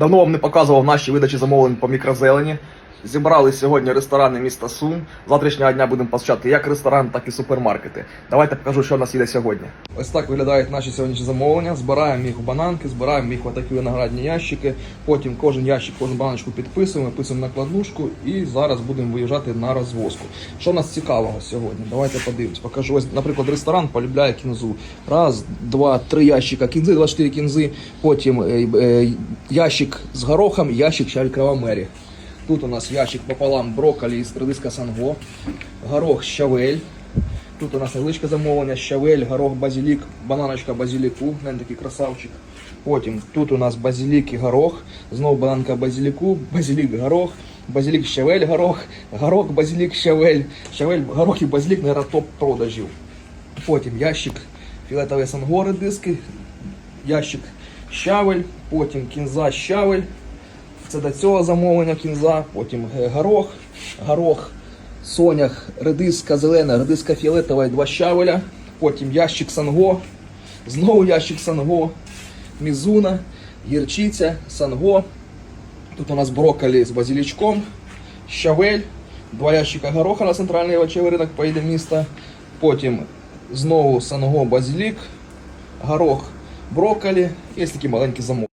Давно вам не показував наші видачі замовлень по мікрозелені. Зібрали сьогодні ресторани міста Сум. Завтрашнього дня будемо посчати як ресторан, так і супермаркети. Давайте покажу, що в нас їде сьогодні. Ось так виглядають наші сьогоднішні замовлення. Збираємо їх в бананки, збираємо їх в такі виноградні ящики. Потім кожен ящик, кожну баночку підписуємо, писуємо накладнушку і зараз будемо виїжджати на розвозку. Що нас цікавого сьогодні? Давайте подивимось. Покажу. Ось, наприклад, ресторан полюбляє кінзу. Раз, два, три ящика кінзи, 24 кінзи. Потім е, е, ящик з горохом, ящик шарикова мері. Тут у нас ящик пополам брокколі з редиска санго, горох щавель. Тут у нас невеличке замовлення, щавель, горох, базилік, бананочка базиліку, не такий красавчик. Потім тут у нас базилік і горох, знову бананка базиліку, базилік, горох, базилік, щавель, горох, горох, базилік, щавель, щавель, горох і базилік, наверное, топ продажів. Потім ящик фіолетові сангори диски, ящик щавель, потім кінза щавель. Це до цього замовлення кінза, потім е, горох, горох, сонях, редиска зелена, редиска фіолетова і два щавеля, потім ящик санго, знову ящик санго, мізуна, гірчиця, санго. Тут у нас брокколі з базилічком, щавель, два ящика гороха на центральний овочевий ринок поїде міста. Потім знову санго базилік, горох, брокколі. Є такі маленькі замовлення.